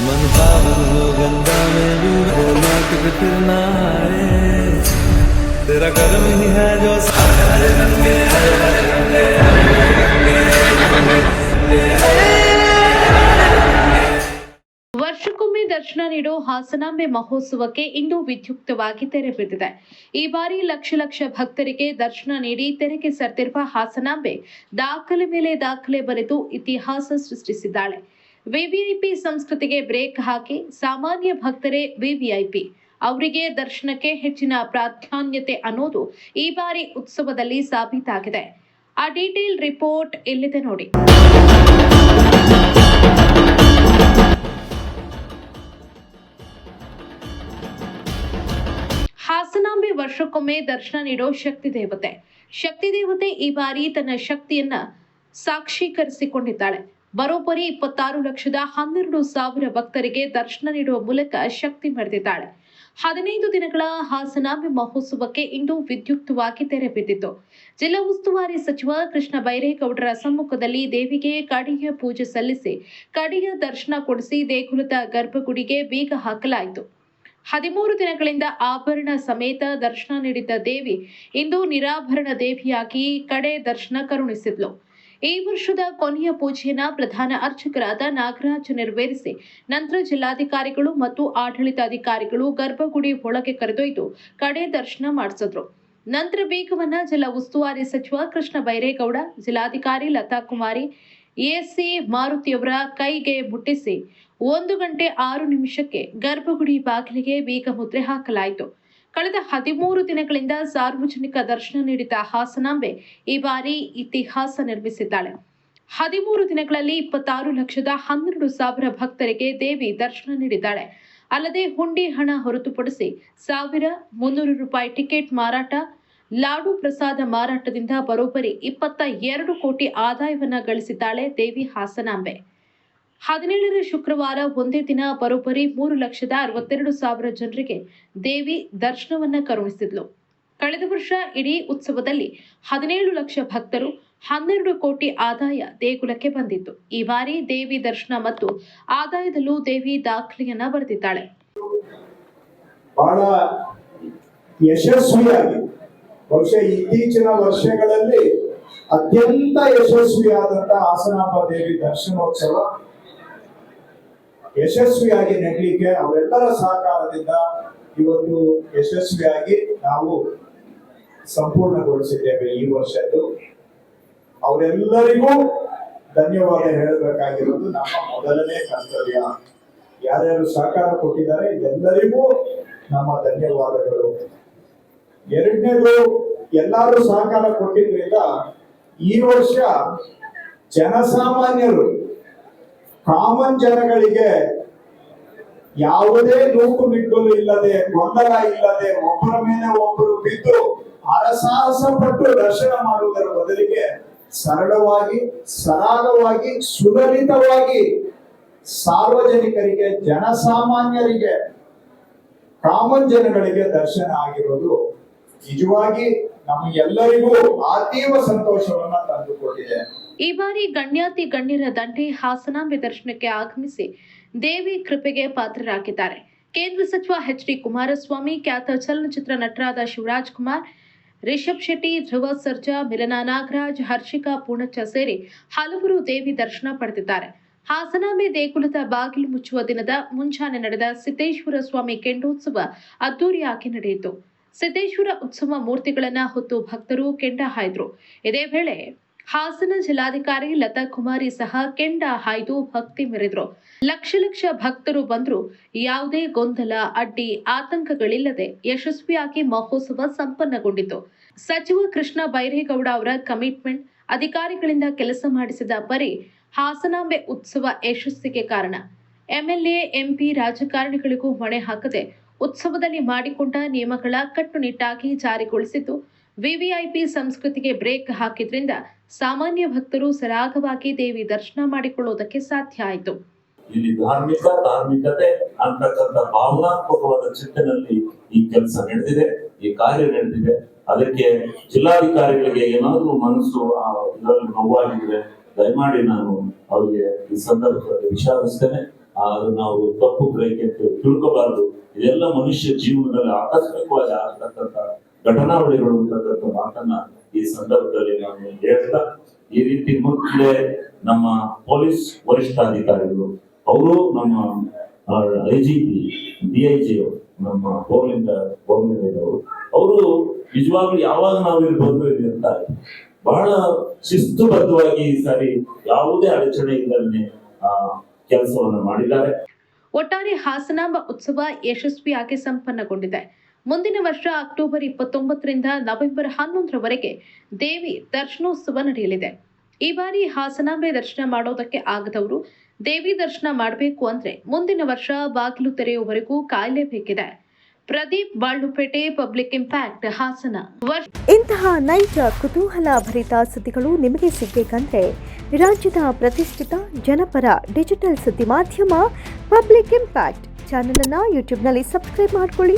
मन पागल हो गंगा में डूब के लौट के फिर ना आए तेरा कर्म ही है जो सारे हरे रंगे हरे हरे रंगे हरे रंगे ವರ್ಷಕ್ಕೊಮ್ಮೆ ದರ್ಶನ ನೀಡೋ ಹಾಸನಾಂಬೆ ಮಹೋತ್ಸವಕ್ಕೆ ಇಂದು ವಿದ್ಯುಕ್ತವಾಗಿ ತೆರೆ ಬಿದ್ದಿದೆ ಈ ಬಾರಿ ಲಕ್ಷ ಲಕ್ಷ ಭಕ್ತರಿಗೆ ದರ್ಶನ ನೀಡಿ ತೆರೆಗೆ ಸರ್ತಿರುವ ಹಾಸನಾಂಬೆ ದಾಖಲೆ ಮೇಲೆ ದಾಖಲೆ ಬರೆದು ಇತಿಹಾಸ ಸೃಷ್ಟಿಸಿದ್ದಾಳೆ ವಿವಿಐಪಿ ಸಂಸ್ಕೃತಿಗೆ ಬ್ರೇಕ್ ಹಾಕಿ ಸಾಮಾನ್ಯ ಭಕ್ತರೇ ವಿವಿಐಪಿ. ಅವರಿಗೆ ದರ್ಶನಕ್ಕೆ ಹೆಚ್ಚಿನ ಪ್ರಾಧಾನ್ಯತೆ ಅನ್ನೋದು ಈ ಬಾರಿ ಉತ್ಸವದಲ್ಲಿ ಸಾಬೀತಾಗಿದೆ. ಆ ಡೀಟೇಲ್ ರಿಪೋರ್ಟ್ ಇಲ್ಲಿದೆ ನೋಡಿ. ಹಾಸನಾಂಬೆ ವರ್ಷಕ್ಕೊಮ್ಮೆ ದರ್ಶನ ನೀಡೋ ಶಕ್ತಿ ದೇವತೆ. ಶಕ್ತಿ ದೇವತೆ ಈ ಬಾರಿ ತನ್ನ ಶಕ್ತಿಯನ್ನ ಸಾಕ್ಷೀಕರಿಸಿಕೊಂಡಿದ್ದಾಳೆ. ಬರೋಬ್ಬರಿ ಇಪ್ಪತ್ತಾರು ಲಕ್ಷದ ಹನ್ನೆರಡು ಸಾವಿರ ಭಕ್ತರಿಗೆ ದರ್ಶನ ನೀಡುವ ಮೂಲಕ ಶಕ್ತಿ ಮೆರೆದಿದ್ದಾಳೆ ಹದಿನೈದು ದಿನಗಳ ಹಾಸನಾಂಬೆ ಮಹೋತ್ಸವಕ್ಕೆ ಇಂದು ವಿದ್ಯುಕ್ತವಾಗಿ ತೆರೆ ಬಿದ್ದಿತ್ತು. ಜಿಲ್ಲಾ ಉಸ್ತುವಾರಿ ಸಚಿವ ಕೃಷ್ಣ ಬೈರೇಗೌಡರ ಸಮ್ಮುಖದಲ್ಲಿ ದೇವಿಗೆ ಕಡಿಯ ಪೂಜೆ ಸಲ್ಲಿಸಿ, ಕಡಿಯ ದರ್ಶನ ಕೊಡಿಸಿ ದೇಗುಲದ ಗರ್ಭಗುಡಿಗೆ ಬೀಗ ಹಾಕಲಾಯಿತು. ಹದಿಮೂರು ದಿನಗಳಿಂದ ಆಭರಣ ಸಮೇತ ದರ್ಶನ ನೀಡಿದ್ದ ದೇವಿ ಇಂದು ನಿರಾಭರಣ ದೇವಿಯಾಗಿ ಕಡೆ ದರ್ಶನ ಕರುಣಿಸಿದ್ಲು. ಈ ವರ್ಷದ ಕೊನೆಯ ಪೂಜೆಯನ್ನ ಪ್ರಧಾನ ಅರ್ಚಕರಾದ ನಾಗರಾಜ್ ನೆರವೇರಿಸಿ ನಂತರ ಜಿಲ್ಲಾಧಿಕಾರಿಗಳು ಮತ್ತು ಆಡಳಿತಾಧಿಕಾರಿಗಳು ಗರ್ಭಗುಡಿ ಒಳಗೆ ಕರೆದೊಯ್ದು ಕಡೆ ದರ್ಶನ ಮಾಡಿಸಿದ್ರು. ನಂತರ ಬೀಗವನ್ನ ಜಿಲ್ಲಾ ಉಸ್ತುವಾರಿ ಸಚಿವ ಕೃಷ್ಣ ಬೈರೇಗೌಡ, ಜಿಲ್ಲಾಧಿಕಾರಿ ಲತಾ ಕುಮಾರಿ ಎಸಿ ಮಾರುತಿಯವರ ಕೈಗೆ ಮುಟ್ಟಿಸಿ ಒಂದು ಗಂಟೆ ಆರು ನಿಮಿಷಕ್ಕೆ ಗರ್ಭಗುಡಿ ಬಾಗಿಲಿಗೆ ಬೀಗ ಮುದ್ರೆ ಹಾಕಲಾಯಿತು. ಕಳೆದ ಹದಿಮೂರು ದಿನಗಳಿಂದ ಸಾರ್ವಜನಿಕ ದರ್ಶನ ನೀಡಿದ ಹಾಸನಾಂಬೆ ಈ ಬಾರಿ ಇತಿಹಾಸ ನಿರ್ಮಿಸಿದ್ದಾಳೆ. ಹದಿಮೂರು ದಿನಗಳಲ್ಲಿ ಇಪ್ಪತ್ತಾರು ಲಕ್ಷದ ಹನ್ನೆರಡು ಸಾವಿರ ಭಕ್ತರಿಗೆ ದೇವಿ ದರ್ಶನ ನೀಡಿದ್ದಾಳೆ. ಅಲ್ಲದೆ ಹುಂಡಿ ಹಣ ಹೊರತುಪಡಿಸಿ ಸಾವಿರ ಮುನ್ನೂರು ರೂಪಾಯಿ ಟಿಕೆಟ್ ಮಾರಾಟ, ಲಾಡು ಪ್ರಸಾದ ಮಾರಾಟದಿಂದ ಬರೋಬ್ಬರಿ ಇಪ್ಪತ್ತ ಎರಡು ಕೋಟಿ ಆದಾಯವನ್ನ ಗಳಿಸಿದ್ದಾಳೆ ದೇವಿ ಹಾಸನಾಂಬೆ. ಹದಿನೇಳರ ಶುಕ್ರವಾರ ಒಂದೇ ದಿನ ಬರೋಬ್ಬರಿ ಮೂರು ಲಕ್ಷದ ಅರವತ್ತೆರಡು ಸಾವಿರ ಜನರಿಗೆ ದೇವಿ ದರ್ಶನವನ್ನ ಕರುಣಿಸಿದ್ಲು. ಕಳೆದ ವರ್ಷ ಇಡೀ ಉತ್ಸವದಲ್ಲಿ ಹದಿನೇಳು ಲಕ್ಷ ಭಕ್ತರು ಹನ್ನೆರಡು ಕೋಟಿ ಆದಾಯ ದೇಗುಲಕ್ಕೆ ಬಂದಿತ್ತು. ಈ ಬಾರಿ ದೇವಿ ದರ್ಶನ ಮತ್ತು ಆದಾಯದಲ್ಲೂ ದೇವಿ ದಾಖಲೆಯನ್ನ ಬರೆದಿದ್ದಾಳೆ. ಬಹಳ ಯಶಸ್ವಿಯಾಗಿ, ಬಹುಶಃ ಇತ್ತೀಚಿನ ವರ್ಷಗಳಲ್ಲಿ ಅತ್ಯಂತ ಯಶಸ್ವಿಯಾದಂತಹ ಆಸನಾಂಬ ದೇವಿ ದರ್ಶನೋತ್ಸವ ಯಶಸ್ವಿಯಾಗಿ ನಡೀಲಿಕ್ಕೆ ಅವರೆಲ್ಲರ ಸಹಕಾರದಿಂದ ಇವತ್ತು ಯಶಸ್ವಿಯಾಗಿ ನಾವು ಸಂಪೂರ್ಣಗೊಳಿಸಿದ್ದೇವೆ ಈ ವರ್ಷದ್ದು. ಅವರೆಲ್ಲರಿಗೂ ಧನ್ಯವಾದ ಹೇಳಬೇಕಾಗಿರೋದು ನಮ್ಮ ಮೊದಲನೇ ಕರ್ತವ್ಯ. ಯಾರ್ಯಾರು ಸಹಕಾರ ಕೊಟ್ಟಿದ್ದಾರೆ ಎಲ್ಲರಿಗೂ ನಮ್ಮ ಧನ್ಯವಾದಗಳು. ಎರಡನೇದು, ಎಲ್ಲರೂ ಸಹಕಾರ ಕೊಟ್ಟಿದ್ರಿಂದ ಈ ವರ್ಷ ಜನಸಾಮಾನ್ಯರು ಕಾಮನ್ ಜನಗಳಿಗೆ ಯಾವುದೇ ನೂಕು ನಿಟ್ಟಲು ಇಲ್ಲದೆ, ಗೊಂದಲ ಇಲ್ಲದೆ, ಒಬ್ಬರ ಮೇಲೆ ಒಬ್ಬರು ಬಿದ್ದು ಹರಸಾಹಸ ಪಟ್ಟು ದರ್ಶನ ಮಾಡುವುದರ ಬದಲಿಗೆ ಸರಳವಾಗಿ, ಸರಾಗವಾಗಿ, ಸುಲಲಿತವಾಗಿ ಸಾರ್ವಜನಿಕರಿಗೆ, ಜನಸಾಮಾನ್ಯರಿಗೆ, ಕಾಮನ್ ಜನಗಳಿಗೆ ದರ್ಶನ ಆಗಿರೋದು ನಿಜವಾಗಿ ನಮಗೆಲ್ಲರಿಗೂ ಅತೀವ ಸಂತೋಷವನ್ನ ತಂದುಕೊಟ್ಟಿದೆ. ಈ ಬಾರಿ ಗಣ್ಯಾತಿ ಗಣ್ಯರ ದಂಡಿ ಹಾಸನಾಂಬೆ ದರ್ಶನಕ್ಕೆ ಆಗಮಿಸಿ ದೇವಿ ಕೃಪೆಗೆ ಪಾತ್ರರಾಗಿದ್ದಾರೆ. ಕೇಂದ್ರ ಸಚಿವ ಎಚ್ ಡಿ ಕುಮಾರಸ್ವಾಮಿ, ಖ್ಯಾತ ಚಲನಚಿತ್ರ ನಟರಾದ ಶಿವರಾಜ್ ಕುಮಾರ್, ರಿಷಬ್ ಶೆಟ್ಟಿ, ಧ್ರುವ ಸರ್ಜಾ, ಮಿಲನಾ ನಾಗರಾಜ್, ಹರ್ಷಿಕಾ ಪೂಣಚ್ಚ ಸೇರಿ ಹಲವರು ದೇವಿ ದರ್ಶನ ಪಡೆದಿದ್ದಾರೆ. ಹಾಸನಾಂಬೆ ದೇಗುಲದ ಬಾಗಿಲು ಮುಚ್ಚುವ ದಿನದ ಮುಂಜಾನೆ ನಡೆದ ಸಿದ್ದೇಶ್ವರ ಸ್ವಾಮಿ ಕೆಂಡೋತ್ಸವ ಅದ್ದೂರಿಯಾಗಿ ನಡೆಯಿತು. ಸಿದ್ದೇಶ್ವರ ಉತ್ಸವ ಮೂರ್ತಿಗಳನ್ನ ಹೊತ್ತು ಭಕ್ತರು ಕೆಂಡ ಹಾಯ್ದರು. ಇದೇ ವೇಳೆ ಹಾಸನ ಜಿಲ್ಲಾಧಿಕಾರಿ ಲತಾ ಕುಮಾರಿ ಸಹ ಕೆಂಡ ಹಾಯ್ದು ಭಕ್ತಿ ಮೆರೆದ್ರು. ಲಕ್ಷ ಲಕ್ಷ ಭಕ್ತರು ಬಂದ್ರು. ಯಾವುದೇ ಗೊಂದಲ, ಅಡ್ಡಿ, ಆತಂಕಗಳಿಲ್ಲದೆ ಯಶಸ್ವಿಯಾಗಿ ಮಹೋತ್ಸವ ಸಂಪನ್ನಗೊಂಡಿತು. ಸಚಿವ ಕೃಷ್ಣ ಬೈರೇಗೌಡ ಅವರ ಕಮಿಟ್ಮೆಂಟ್, ಅಧಿಕಾರಿಗಳಿಂದ ಕೆಲಸ ಮಾಡಿಸಿದ ಪರಿ ಹಾಸನಾಂಬೆ ಉತ್ಸವ ಯಶಸ್ಸಿಗೆ ಕಾರಣ. ಎಂಎಲ್ಎ, ಎಂಪಿ ರಾಜಕಾರಣಿಗಳಿಗೂ ಹೊಣೆ ಹಾಕದೆ ಉತ್ಸವದಲ್ಲಿ ಮಾಡಿಕೊಂಡ ನಿಯಮಗಳ ಕಟ್ಟುನಿಟ್ಟಾಗಿ ಜಾರಿಗೊಳಿಸಿದ್ದು ವಿವಿಐಪಿ ಸಂಸ್ಕೃತಿಗೆ ಬ್ರೇಕ್ ಹಾಕಿದ್ರಿಂದ ಸಾಮಾನ್ಯ ಭಕ್ತರು ಸರಾಗವಾಗಿ ದೇವಿ ದರ್ಶನ ಮಾಡಿಕೊಳ್ಳುವುದಕ್ಕೆ ಸಾಧ್ಯ ಆಯಿತು. ಇಲ್ಲಿ ಧಾರ್ಮಿಕ, ಧಾರ್ಮಿಕತೆ ಅಂತಕ್ಕಂಥ ಭಾವನಾತ್ಮಕವಾದ ಚಿಂತನೆಯಲ್ಲಿ ಈ ಕೆಲಸ ನಡೆದಿದೆ, ಈ ಕಾರ್ಯ ನಡೆದಿದೆ. ಅದಕ್ಕೆ ಜಿಲ್ಲಾಧಿಕಾರಿಗಳಿಗೆ ಏನಾದರೂ ಮನಸ್ಸು ಇದರಲ್ಲಿ ನೋವಾಗಿದ್ರೆ ದಯಮಾಡಿ ನಾನು ಅವರಿಗೆ ಈ ಸಂದರ್ಭದಲ್ಲಿ ವಿಚಾರಿಸ್ತೇನೆ. ಆದ್ರೆ ನಾವು ತಪ್ಪು ಗ್ರಹಿಕೆ ತಿಳ್ಕೋಬಾರ್ದು. ಇದೆಲ್ಲ ಮನುಷ್ಯ ಜೀವನದಲ್ಲಿ ಆಕಸ್ಮಿಕವಾಗಿ ಆಗ್ತಕ್ಕಂಥ ಘಟನಾವಳಿಗಳು ಅಂತಕ್ಕಂಥ ಮಾತನ್ನ ಈ ಸಂದರ್ಭದಲ್ಲಿ ನಾನು ಹೇಳ್ತಾ, ಈ ರೀತಿ ಮುಂದೆ ನಮ್ಮ ಪೊಲೀಸ್ ವರಿಷ್ಠಾಧಿಕಾರಿಗಳು ಅವರು ನಮ್ಮ I G P D I G ನಮ್ಮ ಗೋವಿಂದ ಗೋವಿಂದ ಅವರು ಅವರು ನಿಜವಾಗ್ಲೂ ಯಾವಾಗ ನಾವು ಇಲ್ಲಿ ಬಂದು ಅಂತ ಬಹಳ ಶಿಸ್ತುಬದ್ಧವಾಗಿ ಈ ಸಾರಿ ಯಾವುದೇ ಅಡಚಣೆ ಇಲ್ಲದೆ ಆ, ಕೆಲಸವನ್ನು ಮಾಡಿದ್ದಾರೆ. ಒಟ್ಟಾರೆ ಹಾಸನಾಂಬ ಉತ್ಸವ ಯಶಸ್ವಿಯಾಗಿ ಸಂಪನ್ನಗೊಂಡಿದೆ. ಮುಂದಿನ ವರ್ಷ ಅಕ್ಟೋಬರ್ ಇಪ್ಪತ್ತೊಂಬತ್ತರಿಂದ ನವೆಂಬರ್ ಹನ್ನೊಂದರವರೆಗೆ ದೇವಿ ದರ್ಶನೋತ್ಸವ ನಡೆಯಲಿದೆ. ಈ ಬಾರಿ ಹಾಸನಾಂಬೆ ದರ್ಶನ ಮಾಡೋದಕ್ಕೆ ಆಗದವರು ದೇವಿ ದರ್ಶನ ಮಾಡಬೇಕು ಅಂದ್ರೆ ಮುಂದಿನ ವರ್ಷ ಬಾಗಿಲು ತೆರೆಯುವವರೆಗೂ ಕಾಯಲೇಬೇಕಿದೆ ಪ್ರದೀಪ್ ಬಾಳುಪೇಟೆ ಪಬ್ಲಿಕ್ ಇಂಪ್ಯಾಕ್ಟ್, ಹಾಸನ. ಇಂತಹ ನೈಜ, ಕುತೂಹಲ ಭರಿತ ಸುದ್ದಿಗಳು ನಿಮಗೆ ಸಿಗಬೇಕಂದ್ರೆ ರಾಜ್ಯದ ಪ್ರತಿಷ್ಠಿತ ಜನಪರ ಡಿಜಿಟಲ್ ಸುದ್ದಿ ಮಾಧ್ಯಮ ಪಬ್ಲಿಕ್ ಇಂಪ್ಯಾಕ್ಟ್ ಚಾನಲನ್ನು ಯೂಟ್ಯೂಬ್ನಲ್ಲಿ ಸಬ್ಸ್ಕ್ರೈಬ್ ಮಾಡ್ಕೊಳ್ಳಿ.